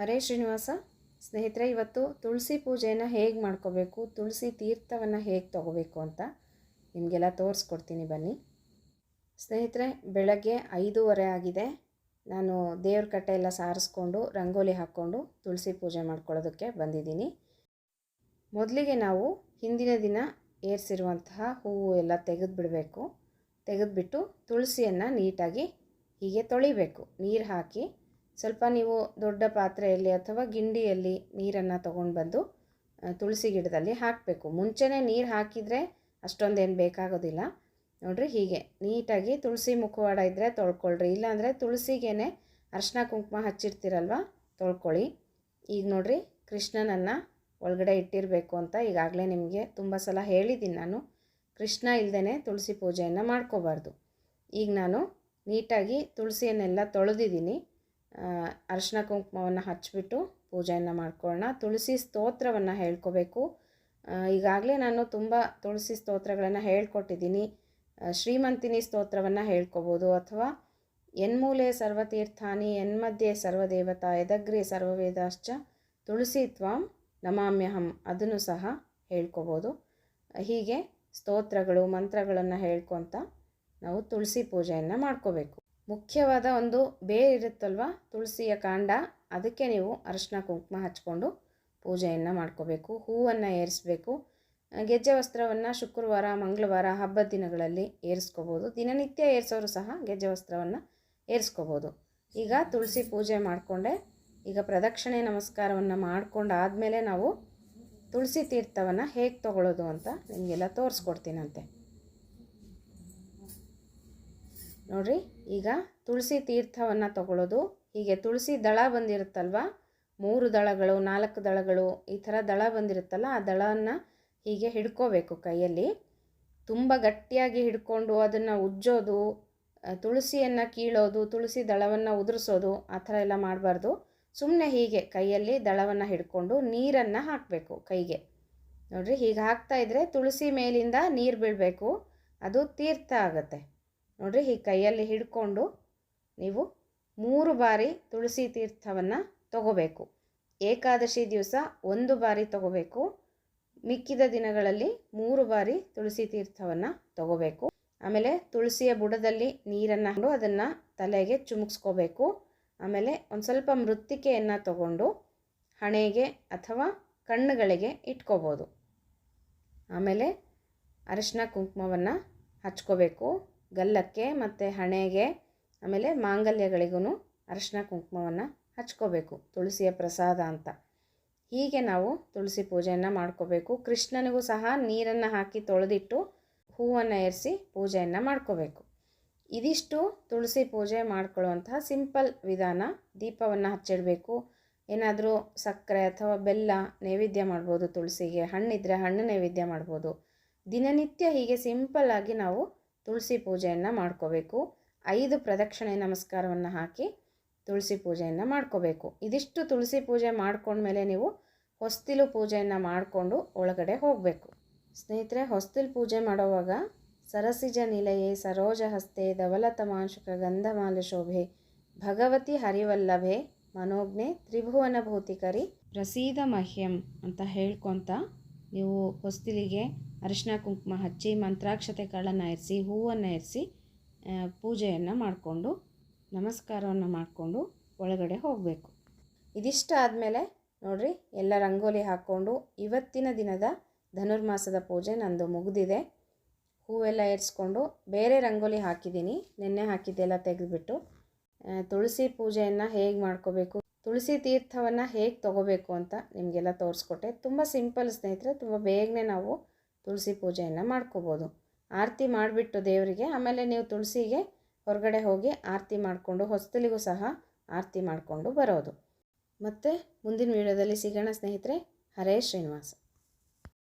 ಹರೇ ಶ್ರೀನಿವಾಸ, ಸ್ನೇಹಿತರೆ, ಇವತ್ತು ತುಳಸಿ ಪೂಜೆಯನ್ನು ಹೇಗೆ ಮಾಡ್ಕೋಬೇಕು, ತುಳಸಿ ತೀರ್ಥವನ್ನು ಹೇಗೆ ತಗೋಬೇಕು ಅಂತ ನಿಮಗೆಲ್ಲ ತೋರಿಸ್ಕೊಡ್ತೀನಿ ಬನ್ನಿ. ಸ್ನೇಹಿತರೆ, ಬೆಳಗ್ಗೆ ಐದೂವರೆ ಆಗಿದೆ. ನಾನು ದೇವ್ರ ಕಟ್ಟೆ ಎಲ್ಲ ಸಾರಿಸ್ಕೊಂಡು, ರಂಗೋಲಿ ಹಾಕ್ಕೊಂಡು ತುಳಸಿ ಪೂಜೆ ಮಾಡ್ಕೊಳ್ಳೋದಕ್ಕೆ ಬಂದಿದ್ದೀನಿ. ಮೊದಲಿಗೆ ನಾವು ಹಿಂದಿನ ದಿನ ಏರಿಸಿರುವಂತಹ ಹೂವು ಎಲ್ಲ ತೆಗೆದುಬಿಡಬೇಕು. ತೆಗೆದುಬಿಟ್ಟು ತುಳಸಿಯನ್ನು ನೀಟಾಗಿ ಹೀಗೆ ತೊಳಿಬೇಕು. ನೀರು ಹಾಕಿ ಸ್ವಲ್ಪ ನೀವು ದೊಡ್ಡ ಪಾತ್ರೆಯಲ್ಲಿ ಅಥವಾ ಗಿಂಡಿಯಲ್ಲಿ ನೀರನ್ನು ತೊಗೊಂಡು ಬಂದು ತುಳಸಿ ಗಿಡದಲ್ಲಿ ಹಾಕಬೇಕು. ಮುಂಚೆನೇ ನೀರು ಹಾಕಿದರೆ ಅಷ್ಟೊಂದೇನು ಬೇಕಾಗೋದಿಲ್ಲ. ನೋಡ್ರಿ ಹೀಗೆ ನೀಟಾಗಿ ತುಳಸಿ ಮುಖವಾಡ ಇದ್ದರೆ ತೊಳ್ಕೊಳ್ರಿ, ಇಲ್ಲಾಂದರೆ ತುಳಸಿಗೇನೆ ಅರ್ಶಿನ ಕುಂಕುಮ ಹಚ್ಚಿರ್ತೀರಲ್ವ, ತೊಳ್ಕೊಳ್ಳಿ. ಈಗ ನೋಡ್ರಿ ಕೃಷ್ಣನನ್ನು ಒಳಗಡೆ ಇಟ್ಟಿರಬೇಕು ಅಂತ ಈಗಾಗಲೇ ನಿಮಗೆ ತುಂಬ ಸಲ ಹೇಳಿದ್ದೀನಿ ನಾನು. ಕೃಷ್ಣ ಇಲ್ಲದೇ ತುಳಸಿ ಪೂಜೆಯನ್ನು ಮಾಡ್ಕೋಬಾರ್ದು. ಈಗ ನಾನು ನೀಟಾಗಿ ತುಳಸಿಯನ್ನೆಲ್ಲ ತೊಳೆದಿದ್ದೀನಿ. ಅರಿಶಿನ ಕುಂಕುಮವನ್ನು ಹಚ್ಚಿಬಿಟ್ಟು ಪೂಜೆಯನ್ನು ಮಾಡ್ಕೊಳ್ಳೋಣ. ತುಳಸಿ ಸ್ತೋತ್ರವನ್ನು ಹೇಳ್ಕೋಬೇಕು. ಈಗಾಗಲೇ ನಾನು ತುಂಬ ತುಳಸಿ ಸ್ತೋತ್ರಗಳನ್ನು ಹೇಳ್ಕೊಟ್ಟಿದ್ದೀನಿ. ಶ್ರೀಮಂತಿನಿ ಸ್ತೋತ್ರವನ್ನು ಹೇಳ್ಕೊಬೋದು. ಅಥವಾ ಎನ್ಮೂಲೆ ಸರ್ವತೀರ್ಥಾನಿ, ಎನ್ಮಧ್ಯೆ ಸರ್ವದೇವತಾ ಎದಗ್ರೆ ಸರ್ವವೇದಾಶ್ಚ, ತುಳಸಿ ತ್ವಾಂ ನಮಾಮ್ಯಹಂ ಅದನ್ನು ಸಹ ಹೇಳ್ಕೊಬೋದು. ಹೀಗೆ ಸ್ತೋತ್ರಗಳು, ಮಂತ್ರಗಳನ್ನು ಹೇಳ್ಕೊತ ನಾವು ತುಳಸಿ ಪೂಜೆಯನ್ನು ಮಾಡ್ಕೋಬೇಕು. ಮುಖ್ಯವಾದ ಒಂದು ಬೇರ್ ಇರುತ್ತಲ್ವ? ತುಳಸಿಯ ಕಾಂಡ. ಅದಕ್ಕೆ ನೀವು ಅರಶಿನ ಕುಂಕುಮ ಹಚ್ಕೊಂಡು ಪೂಜೆಯನ್ನು ಮಾಡ್ಕೋಬೇಕು. ಹೂವನ್ನು ಏರಿಸಬೇಕು. ಗೆಜ್ಜೆ ವಸ್ತ್ರವನ್ನು ಶುಕ್ರವಾರ, ಮಂಗಳವಾರ ಹಬ್ಬದ ದಿನಗಳಲ್ಲಿ ಏರಿಸ್ಕೋಬೋದು. ದಿನನಿತ್ಯ ಏರಿಸೋರು ಸಹ ಗೆಜ್ಜೆ ವಸ್ತ್ರವನ್ನು ಏರಿಸ್ಕೋಬೋದು. ಈಗ ತುಳಸಿ ಪೂಜೆ ಮಾಡಿಕೊಂಡೆ. ಈಗ ಪ್ರದಕ್ಷಿಣೆ ನಮಸ್ಕಾರವನ್ನು ಮಾಡ್ಕೊಂಡಾದಮೇಲೆ ನಾವು ತುಳಸಿ ತೀರ್ಥವನ್ನು ಹೇಗೆ ತಗೊಳ್ಳೋದು ಅಂತ ನಿಮಗೆಲ್ಲ ತೋರಿಸ್ಕೊಡ್ತೀನಂತೆ. ನೋಡ್ರಿ, ಈಗ ತುಳಸಿ ತೀರ್ಥವನ್ನು ತಗೊಳ್ಳೋದು ಹೀಗೆ ತುಳಸಿ ದಳ ಬಂದಿರುತ್ತಲ್ವ? ಮೂರು ದಳಗಳು, ನಾಲ್ಕು ದಳಗಳು, ಈ ಥರ ದಳ ಬಂದಿರುತ್ತಲ್ಲ, ಆ ದಳವನ್ನು ಹೀಗೆ ಹಿಡ್ಕೋಬೇಕು ಕೈಯಲ್ಲಿ. ತುಂಬ ಗಟ್ಟಿಯಾಗಿ ಹಿಡ್ಕೊಂಡು ಅದನ್ನು ಉಜ್ಜೋದು ತುಳಸಿಯನ್ನು ಕೀಳೋದು, ತುಳಸಿ ದಳವನ್ನು ಉದುರಿಸೋದು, ಆ ಥರ ಎಲ್ಲ ಮಾಡಬಾರ್ದು. ಸುಮ್ಮನೆ ಹೀಗೆ ಕೈಯಲ್ಲಿ ದಳವನ್ನು ಹಿಡ್ಕೊಂಡು ನೀರನ್ನು ಹಾಕಬೇಕು ಕೈಗೆ. ನೋಡ್ರಿ, ಹೀಗೆ ಹಾಕ್ತಾ ಇದ್ದರೆ ತುಳಸಿ ಮೇಲಿಂದ ನೀರು ಬೀಳಬೇಕು. ಅದು ತೀರ್ಥ ಆಗುತ್ತೆ. ನೋಡ್ರಿ ಈ ಕೈಯಲ್ಲಿ ಹಿಡ್ಕೊಂಡು ನೀವು ಮೂರು ಬಾರಿ ತುಳಸಿ ತೀರ್ಥವನ್ನು ತಗೋಬೇಕು. ಏಕಾದಶಿ ದಿವಸ ಒಂದು ಬಾರಿ ತಗೋಬೇಕು. ಮಿಕ್ಕಿದ ದಿನಗಳಲ್ಲಿ ಮೂರು ಬಾರಿ ತುಳಸಿ ತೀರ್ಥವನ್ನು ತಗೋಬೇಕು. ಆಮೇಲೆ ತುಳಸಿಯ ಬುಡದಲ್ಲಿ ನೀರನ್ನು ಹಾಕೊಂಡು ಅದನ್ನು ತಲೆಗೆ ಚುಮುಕ್ಸ್ಕೋಬೇಕು. ಆಮೇಲೆ ಒಂದು ಸ್ವಲ್ಪ ಮೃತ್ತಿಕೆಯನ್ನು ತಗೊಂಡು ಹಣೆಗೆ ಅಥವಾ ಕಣ್ಣುಗಳಿಗೆ ಇಟ್ಕೋಬೋದು. ಆಮೇಲೆ ಅರಿಶಿನ ಕುಂಕುಮವನ್ನು ಹಚ್ಕೋಬೇಕು. ಗಲ್ಲಕ್ಕೆ ಮತ್ತು ಹಣೆಗೆ ಆಮೇಲೆ ಮಾಂಗಲ್ಯಗಳಿಗೂ ಅರಿಶಿನ ಕುಂಕುಮವನ್ನು ಹಚ್ಕೋಬೇಕು, ತುಳಸಿಯ ಪ್ರಸಾದ ಅಂತ. ಹೀಗೆ ನಾವು ತುಳಸಿ ಪೂಜೆಯನ್ನು ಮಾಡ್ಕೋಬೇಕು. ಕೃಷ್ಣನಿಗೂ ಸಹ ನೀರನ್ನು ಹಾಕಿ ತೊಳೆದಿಟ್ಟು ಹೂವನ್ನು ಏರಿಸಿ ಪೂಜೆಯನ್ನು ಮಾಡ್ಕೋಬೇಕು. ಇದಿಷ್ಟು ತುಳಸಿ ಪೂಜೆ ಮಾಡ್ಕೊಳ್ಳುವಂತಹ ಸಿಂಪಲ್ ವಿಧಾನ. ದೀಪವನ್ನು ಹಚ್ಚಿಡಬೇಕು. ಏನಾದರೂ ಸಕ್ಕರೆ ಅಥವಾ ಬೆಲ್ಲ ನೈವೇದ್ಯ ಮಾಡ್ಬೋದು, ತುಳಸಿಗೆ ಹಣ್ಣಿದ್ರೆ ಹಣ್ಣು ನೈವೇದ್ಯ ಮಾಡ್ಬೋದು. ದಿನನಿತ್ಯ ಹೀಗೆ ಸಿಂಪಲ್ಲಾಗಿ ನಾವು ತುಳಸಿ ಪೂಜೆಯನ್ನು ಮಾಡ್ಕೋಬೇಕು. ಐದು ಪ್ರದಕ್ಷಿಣೆ ನಮಸ್ಕಾರವನ್ನು ಹಾಕಿ ತುಳಸಿ ಪೂಜೆಯನ್ನು ಮಾಡ್ಕೋಬೇಕು. ಇದಿಷ್ಟು ತುಳಸಿ ಪೂಜೆ ಮಾಡ್ಕೊಂಡ್ಮೇಲೆ ನೀವು ಹೊಸ್ತಿಲು ಪೂಜೆಯನ್ನು ಮಾಡಿಕೊಂಡು ಒಳಗಡೆ ಹೋಗಬೇಕು. ಸ್ನೇಹಿತರೆ, ಹೊಸ್ತಿಲು ಪೂಜೆ ಮಾಡೋವಾಗ ಸರಸಿಜ ನಿಲಯೇ, ಸರೋಜ ಹಸ್ತೆ ಧವಲತಮಾಂಶಕ ಗಂಧಮಾಲ ಶೋಭೆ, ಭಗವತಿ ಹರಿವಲ್ಲಭೆ, ಮನೋಜ್ಞೆ, ತ್ರಿಭುವನ ಭೂತಿಕರಿ, ಪ್ರಸೀದ ಮಹ್ಯಂ ಅಂತ ಹೇಳ್ಕೊತ ನೀವು ಹೊಸ್ತಿಲಿಗೆ ಅರಿಶಿನ ಕುಂಕುಮ ಹಚ್ಚಿ ಮಂತ್ರಾಕ್ಷತೆ ಕಾಳನ್ನು ಇರಿಸಿ, ಹೂವನ್ನು ಇರಿಸಿ ಪೂಜೆಯನ್ನು ಮಾಡಿಕೊಂಡು, ನಮಸ್ಕಾರವನ್ನು ಮಾಡಿಕೊಂಡು ಒಳಗಡೆ ಹೋಗಬೇಕು. ಇದಿಷ್ಟ ಆದಮೇಲೆ ನೋಡಿರಿ ಎಲ್ಲ ರಂಗೋಲಿ ಹಾಕ್ಕೊಂಡು ಇವತ್ತಿನ ದಿನದ ಧನುರ್ಮಾಸದ ಪೂಜೆ ನಂದು ಮುಗಿದಿದೆ. ಹೂವೆಲ್ಲ ಏರಿಸ್ಕೊಂಡು ಬೇರೆ ರಂಗೋಲಿ ಹಾಕಿದ್ದೀನಿ. ನಿನ್ನೆ ಹಾಕಿದ್ದೆಲ್ಲ ತೆಗೆದುಬಿಟ್ಟು ತುಳಸಿ ಪೂಜೆಯನ್ನು ಹೇಗೆ ಮಾಡ್ಕೋಬೇಕು ತುಳಸಿ ತೀರ್ಥವನ್ನು ಹೇಗೆ ತಗೋಬೇಕು ಅಂತ ನಿಮಗೆಲ್ಲ ತೋರಿಸ್ಕೊಟ್ಟೆ. ತುಂಬ ಸಿಂಪಲ್ ಸ್ನೇಹಿತರೆ, ತುಂಬ ಬೇಗನೆ ನಾವು ತುಳಸಿ ಪೂಜೆಯನ್ನು ಮಾಡ್ಕೋಬೋದು. ಆರತಿ ಮಾಡಿಬಿಟ್ಟು ದೇವರಿಗೆ, ಆಮೇಲೆ ನೀವು ತುಳಸಿಗೆ ಹೊರಗಡೆ ಹೋಗಿ ಆರತಿ ಮಾಡಿಕೊಂಡು ಹೊಸ್ತಲಿಗೂ ಸಹ ಆರತಿ ಮಾಡಿಕೊಂಡು ಬರೋದು. ಮತ್ತು ಮುಂದಿನ ವೀಡಿಯೋದಲ್ಲಿ ಸಿಗೋಣ ಸ್ನೇಹಿತರೆ. ಹರೇ ಶ್ರೀನಿವಾಸ.